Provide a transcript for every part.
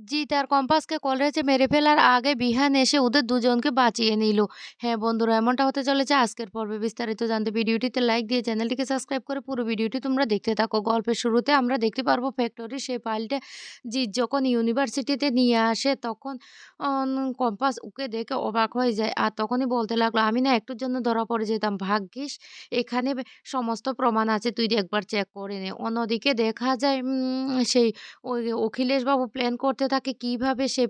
জিৎ আর কম্পাসকে কলেজে মেরে ফেলার আগে বিহান এসে ওদের দুজনকে বাঁচিয়ে নিল। হ্যাঁ বন্ধুরা, এমনটা হতে চলেছে আজকের পর্বে বিস্তারিত জানতে ভিডিওটিতে লাইক দিয়ে চ্যানেলটিকে সাবস্ক্রাইব করে পুরো ভিডিওটি তোমরা দেখতে থাকো। গল্পের শুরুতে আমরা দেখতে পারব ফ্যাক্টরি সেই ফাইলটা জিৎ যখন ইউনিভার্সিটিতে নিয়ে আসে তখন কম্পাস ওকে দেখে অবাক হয়ে যায়। আর তখনই বলতে লাগল, আমি না একটুর জন্য ধরা পড়ে যেতাম। ভাগ্যিস, এখানে সমস্ত প্রমাণ আছে। তুই একবার চেক করে নে। অন্যদিকে দেখা যায় সেই ওই অখিলেশবাবু প্ল্যান করতে থাকে কীভাবে সে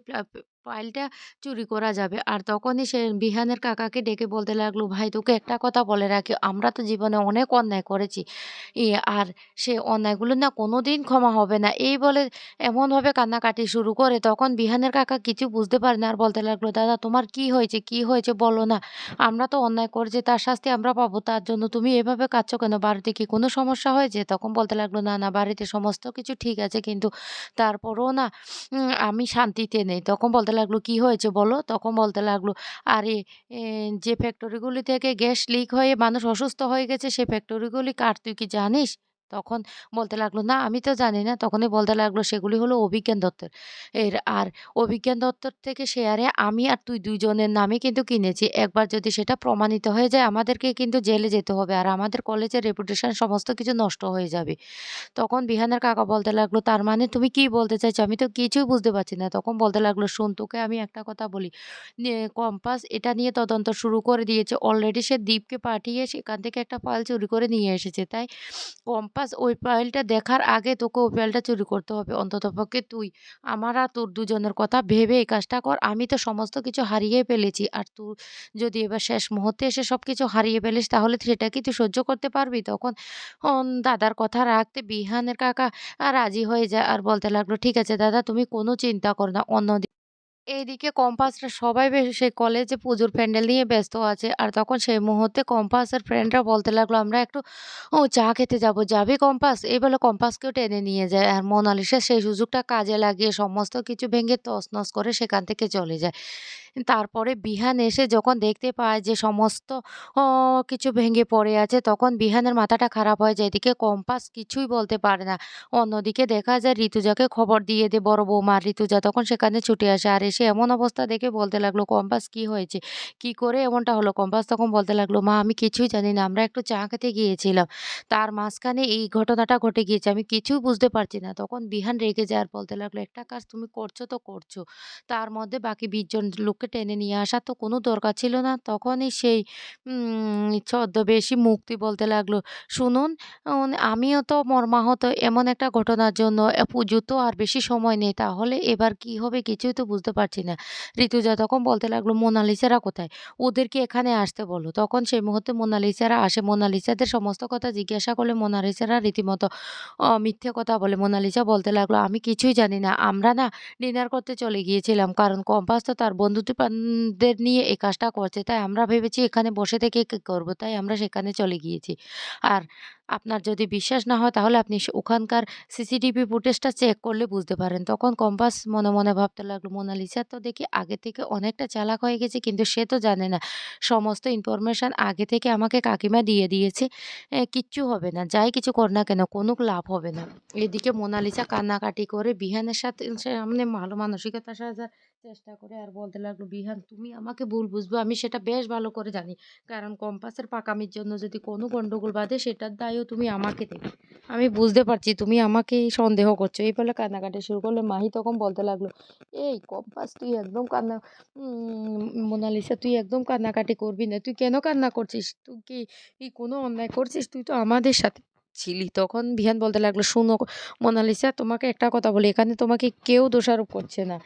ফাইলটা চুরি করা যাবে। আর তখনই সে বিহানের কাকাকে ডেকে বলতে লাগল, ভাই, তোকে একটা কথা বলে রাখি, আমরা তো জীবনে অনেক অন্যায় করেছি। আর সে অন্যায়গুলো না কোনো দিন ক্ষমা হবে না। এই বলে এমনভাবে কান্নাকাটি শুরু করে, তখন বিহানের কাকা কিছু বুঝতে পারে না আর বলতে লাগল, দাদা, তোমার কি হয়েছে? কি হয়েছে? বলো না। আমরা তো অন্যায় করেছি, তার শাস্তি আমরা পাবো, তার জন্য তুমি এভাবে কাঁদছো কেন? বাড়িতে কি কোনো সমস্যা হয়েছে? তখন বলতে লাগল, না না, বাড়িতে সমস্ত কিছু ঠিক আছে, কিন্তু তারপরও না আমি শান্তিতে নেই। তখন বলতে লাগল, কি হয়েছে বলো? তখন বলতে লাগল, আরে যে ফ্যাক্টরিগুলি থেকে গ্যাস লিক হয়ে মানুষ অসুস্থ হয়ে গেছে, সে ফ্যাক্টরিগুলি কার তুই কি জানিস? তখন বলতে লাগল, না, আমি তো জানি না। তখনই বলতে লাগল, সেগুলি হলো অভিজ্ঞান দত্তের। এর আর অভিজ্ঞান দত্তর থেকে শেয়ারে আমি আর তুই দুইজনের নামে কিন্তু কিনেছি। একবার যদি সেটা প্রমাণিত হয়ে যায়, আমাদেরকে কিন্তু জেলে যেতে হবে আর আমাদের কলেজের রেপুটেশন সমস্ত কিছু নষ্ট হয়ে যাবে। তখন বিহানের কাকা বলতে লাগল, তার মানে তুমি কি বলতে চাইছো? আমি তো কিছুই বুঝতে পারছি না। তখন বলতে লাগল, শোন, তোকে আমি একটা কথা বলি। কম্পাস এটা নিয়ে তদন্ত শুরু করে দিয়েছে। অলরেডি সে দ্বীপকে পাঠিয়ে সেখান থেকে একটা ফাইল চুরি করে নিয়ে এসেছে। তাই কম্পাস ওই ফাইলটা দেখার আগে তোকে ওই ফাইলটা চুরি করতে হবে। অন্ততপক্ষে তুই। আমার আর তোর দুজনের কথা ভেবে এই কাজটা কর। আমি তো সমস্ত কিছু হারিয়ে ফেলেছি। আর তুই যদি এবার শেষ মুহূর্তে এসে সব কিছু হারিয়ে ফেলিস, তাহলে সেটা কি তুই সহ্য করতে পারবি? তখন দাদার কথা রাখতে বিহানের কাকা রাজি হয়ে যায়। আর বলতে লাগল, ঠিক আছে দাদা, তুমি কোনো চিন্তা করো না। অন্য এইদিকে কম্পাসরা সবাই সেই কলেজে পুজোর প্যান্ডেল নিয়ে ব্যস্ত আছে। আর তখন সেই মুহূর্তে কম্পাসের ফ্রেন্ডরা বলতে লাগল, আমরা একটু, ও, চা খেতে যাব। যাবি কম্পাস? এই বলে কম্পাসকেও টেনে নিয়ে যায়। আর মোনালিসা সেই সুযোগটা কাজে লাগিয়ে সমস্ত কিছু ভেঙে তছনছ করে সেখান থেকে চলে যায়। তারপরে বিহান এসে যখন দেখতে পায় যে সমস্ত কিছু ভেঙে পড়ে আছে, তখন বিহানের মাথাটা খারাপ হয়ে যায় এদিকে কম্পাস কিছুই বলতে পারে না। অন্যদিকে দেখা যায় ঋতুজাকে খবর দিয়ে দে, বড় বৌমা ঋতুজা তখন সেখানে ছুটে আসে। আর এসে এমন অবস্থা দেখে বলতে লাগল, কম্পাস কি হয়েছে? কি করে এমনটা হলো? কম্পাস তখন বলতে লাগল, মা, আমি কিছুই জানি না, আমরা একটু চা খেতে গিয়েছিলাম। তার মাঝখানে এই ঘটনাটা ঘটে গিয়েছে, আমি কিছুই বুঝতে পারছি না। তখন বিহান রেগে যায় আর বলতে লাগল, একটা কাজ তুমি করছ তো করছ। তার মধ্যে বাকি বিশ জন লোককে টেনে নিয়ে আসার তো কোনো দরকার ছিল না। তখনই সেই ছদ্মবেশী মুক্তি বলতে লাগল, শুনুন আমিও তো মর্মাহত এমন একটা ঘটনার জন্য, এ, পুজো তো আর বেশি সময় নেই, তাহলে এবার কি হবে কিছুই তো বুঝতে পারছি না। ঋতুজা তখন বলতে লাগল, মোনালিসারা কোথায়? ওদেরকে এখানে আসতে বলো। তখন সেই মুহূর্তে মোনালিসারা আসে। মোনালিসাদের সমস্ত কথা জিজ্ঞাসা করলে মোনালিসারা রীতিমতো মিথ্যে কথা বলে। মোনালিসা বলতে লাগল, আমি কিছুই জানি না। আমরা না ডিনার করতে চলে গিয়েছিলাম। কারণ কম্পাস তো তার বন্ধুদের নিয়ে এই কাজটা করছে। তাই আমরা ভেবেছি এখানে বসে থেকে কি করব? তাই আমরা সেখানে চলে গিয়েছি। আর আপনার যদি বিশ্বাস না হয়, তাহলে আপনি ওখানকার সিসিটিভি ফুটেজটা চেক করলে বুঝতে পারেন। তখন কম্পাস মনে মনে ভাবতে লাগল, মোনালিসা তো দেখি আগে থেকে অনেকটা চালাক হয়ে গেছে, কিন্তু সে তো জানে না। সমস্ত ইনফরমেশান আগে থেকে আমাকে কাকিমা দিয়ে দিয়েছে। কিচ্ছু হবে না, যাই কিছু কর না কেন, কোনো লাভ হবে না। এদিকে মোনালিসা কান্নাকাটি করে বিহানের সাথে, সামনে ভালো মানসিকতা সাজার চেষ্টা করে আর বলতে লাগল, বিহান, তুমি আমাকে ভুল বুঝবে, আমি সেটা বেশ ভালো করে জানি। কারণ কম্পাসের পাকামির জন্য যদি কোনো গন্ডগোল বাঁধে, সেটার দায়ও তুমি আমাকে দেবে। আমি বুঝতে পারছি, তুমি আমাকে সন্দেহ করছ। এই বলে কান্নাকাটি শুরু করলে মাহি তখন বলতে লাগল, এই কম্পাস, তুই একদম কান্না মোনালিসা, তুই একদম কান্নাকাটি করবি না। তুই কেন কান্না করছিস? তুই কি কোনো অন্যায় করছিস? তুই তো আমাদের সাথে ছিলি। তখন বিহান বলতে লাগল, শুনো মোনালিসা, তোমাকে একটা কথা বলি, এখানে তোমাকে কেউ দোষারোপ করছে না।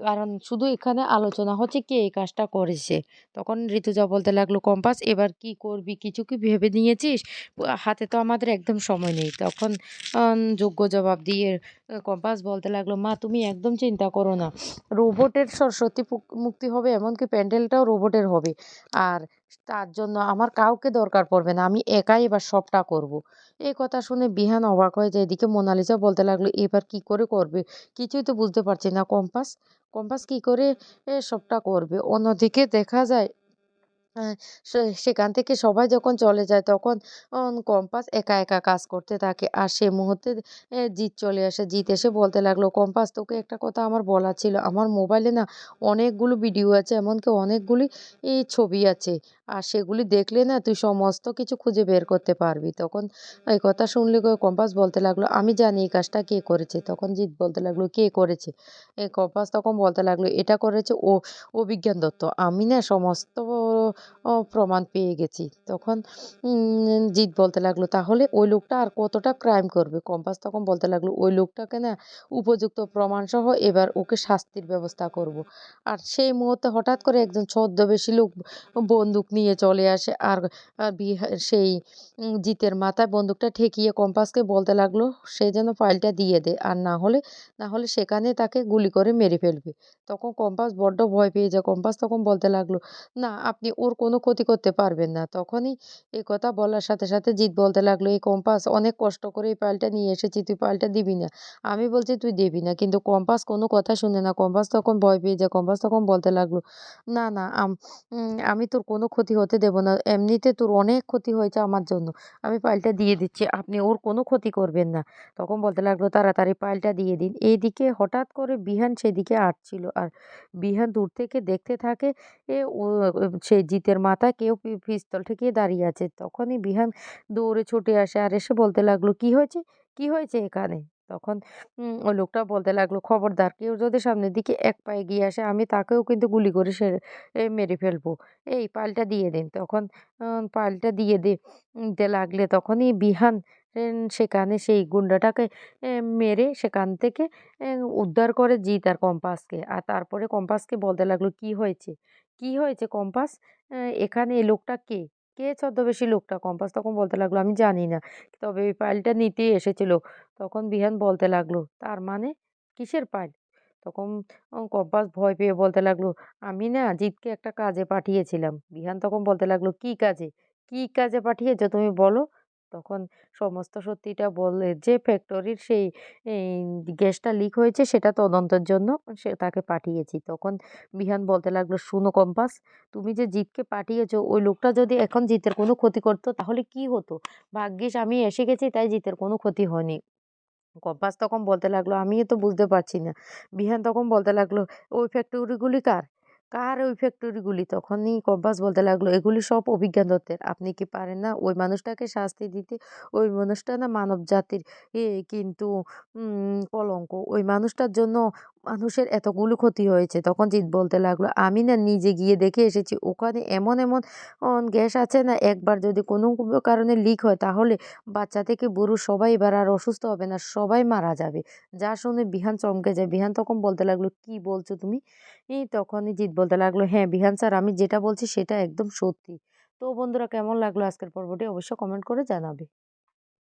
কারণ শুধু এখানে আলোচনা হচ্ছে কে এই কাজটা করেছে। তখন ঋতুজা বলতে লাগল, কম্পাস, এবার কি করবি? কিছু কি ভেবে নিয়েছিস? হাতে তো আমাদের একদম সময় নেই। তখন যোগ্য জবাব দিয়ে কম্পাস বলতে লাগল, মা, তুমি একদম চিন্তা করো না। রোবটের সরস্বতী মুক্তি হবে, এমনকি প্যান্ডেলটাও রোবটের হবে। আর তার জন্য আমার কাউকে দরকার পড়বে না, আমি একাই এবার সবটা করব। এই কথা শুনে বিহান অবাক হয়ে যায়, এদিকে মোনালিসা বলতে লাগল, এবার কি করে করবে? কিছুই তো বুঝতে পারছি না কম্পাস কম্পাস কি করে সবটা করবে? অন্যদিকে দেখা যায় সেখান থেকে সবাই যখন চলে যায় তখন কম্পাস একা, একা কাজ করতে থাকে। আর সে মুহূর্তে জিৎ চলে আসে। জিৎ এসে বলতে লাগল, "কম্পাস তোকে একটা কথা আমার বলার ছিল। আমার মোবাইলে না অনেকগুলো ভিডিও আছে, এমনকি অনেকগুলি ছবি আছে। আর সেগুলি দেখলে না তুই সমস্ত কিছু খুঁজে বের করতে পারবি।" তখন এই কথা শুনলে কম্পাস বলতে লাগল, "আমি জানি এই কাজটা কে করেছে।" তখন জিৎ বলতে লাগল, "কে করেছে?" এ কম্পাস তখন বলতে লাগল, "এটা করেছে ও অভিজ্ঞান দত্ত। আমি না সমস্ত প্রমাণ পেয়ে গেছি।" তখন জিৎ বলতে লাগল, "তাহলে ওই লোকটা আর কতটা ক্রাইম করবে?" কম্পাস তখন বলতে লাগল, "ওই লোকটাকে না উপযুক্ত প্রমাণসহ এবার ওকে শাস্তির ব্যবস্থা করব।" আর সেই মুহূর্তে হঠাৎ করে একজন ছদ্মবেশী লোক বন্দুক নিয়ে চলে আসে। আর সেই জিতের মাথায় বন্দুকটা ঠেকিয়ে কম্পাসকে বলতে লাগল, সে যেন ফাইলটা দিয়ে দেয়। আর না হলে না হলে সেখানে তাকে গুলি করে মেরে ফেলবে। তখন কম্পাস বড্ড ভয় পেয়ে যায়। কম্পাস তখন বলতে লাগল, "না, আপনি ওর কোনো ক্ষতি করতে পারবেন না।" তখনই এই কথা বলার সাথে, সাথে জিৎ বলতে লাগল, "এই কম্পাস অনেক কষ্ট করে এই ফাইলটা নিয়ে এসেছি, তুই ফাইলটা দিবি না।" আমি বলছি, "তুই দিবি না।" কিন্তু কম্পাস কোনো কথা শুনে না। কম্পাস তখন ভয় পেয়ে যায়। কম্পাস তখন বলতে লাগল, "না, না, আমি তোর কোনো ক্ষতি হতে দেব না। এমনিতে তোর অনেক ক্ষতি হয়েছে আমার জন্য। আমি ফাইলটা দিয়ে দিচ্ছি। আপনি ওর কোনো ক্ষতি করবেন না।" তখন বলতে লাগল, "তাড়াতাড়ি ফাইলটা দিয়ে দিন।" এইদিকে হঠাৎ করে বিহান সেদিকে আসছিল। আর বিহান দূর থেকে দেখতে থাকে এ ও সেই জিতের মাথায় কেউ পিস্তল ঠেকিয়ে দাঁড়িয়ে আছে। তখনই বিহান দৌড়ে ছুটে আসে আর এসে বলতে লাগল, "কি হয়েছে? কি হয়েছে এখানে?" তখন ওই লোকটা বলতে লাগল, "খবরদার কেউ যদি সামনের দিকে এক পায়ে গিয়ে আসে আমি তাকেও কিন্তু গুলি করে সে মেরে ফেলব। এই ফাইলটা দিয়ে দিন।" তখন ফাইলটা দিয়ে দিতে লাগলে তখনই বিহান সেখানে সেই গুন্ডাটাকে মেরে সেখান থেকে উদ্ধার করে জিৎ আর কম্পাসকে। আর তারপরে কম্পাসকে বলতে লাগল, "কি হয়েছে? কি হয়েছে কম্পাস? এখানে এই লোকটা কে? কে ছদ্মবেশী লোকটা?" কম্পাস তখন বলতে লাগল, "আমি জানি না। তবে এই ফাইলটা নিতেই এসেছিল।" তখন বিহান বলতে লাগল, "তার মানে? কিসের ফাইল?" তখন কম্পাস ভয় পেয়ে বলতে লাগল, "আমি না জিৎকে একটা কাজে পাঠিয়েছিলাম।" বিহান তখন বলতে লাগল, "কি কাজে? কি কাজে পাঠিয়েছো তুমি বলো?" তখন সমস্ত সত্যিটা বলে যে ফ্যাক্টরির সেই গ্যাসটা লিক হয়েছে সেটা তদন্তের জন্য সে তাকে পাঠিয়েছি। তখন বিহান বলতে লাগল, শুনো কম্পাস, তুমি যে জিতকে পাঠিয়েছো ওই লোকটা যদি এখন জিতের কোনো ক্ষতি করতো তাহলে কি হতো? ভাগ্যিস আমি এসে গেছি তাই জিতের কোনো ক্ষতি হয়নি।" কম্পাস তখন বলতে লাগল, "আমিও তো বুঝতে পারছি না।" বিহান তখন বলতে লাগল, "ওই ফ্যাক্টরিগুলি কার? কার ওই ফ্যাক্টরিগুলি?" তখনই কম্পাস বলতে লাগল, "এগুলি সব অভিজ্ঞান দত্তের। আপনি কি পারেন না ওই মানুষটাকে শাস্তি দিতে? ওই মানুষটা না মানব জাতির এ কিন্তু কলঙ্ক। ওই মানুষটার জন্য মানুষের এতগুলো ক্ষতি হয়েছে।" তখন জিৎ বলতে লাগল, "আমি না নিজে গিয়ে দেখে এসেছি। ওখানে এমন, এমন গ্যাস আছে না একবার যদি কোনো কারণে লিক হয় তাহলে বাচ্চা থেকে বুড়ো সবাই এবার আর অসুস্থ হবে না, সবাই মারা যাবে।" যা শুনে বিহান চমকে যায়। বিহান তখন বলতে লাগল, "কি বলছো তুমি?" তখনই জিৎ বলতে লাগল, "হ্যাঁ বিহান স্যার আমি যেটা বলছি সেটা একদম সত্যি।" তো বন্ধুরা কেমন লাগল আজকের পর্বটি অবশ্যই কমেন্ট করে জানাবে।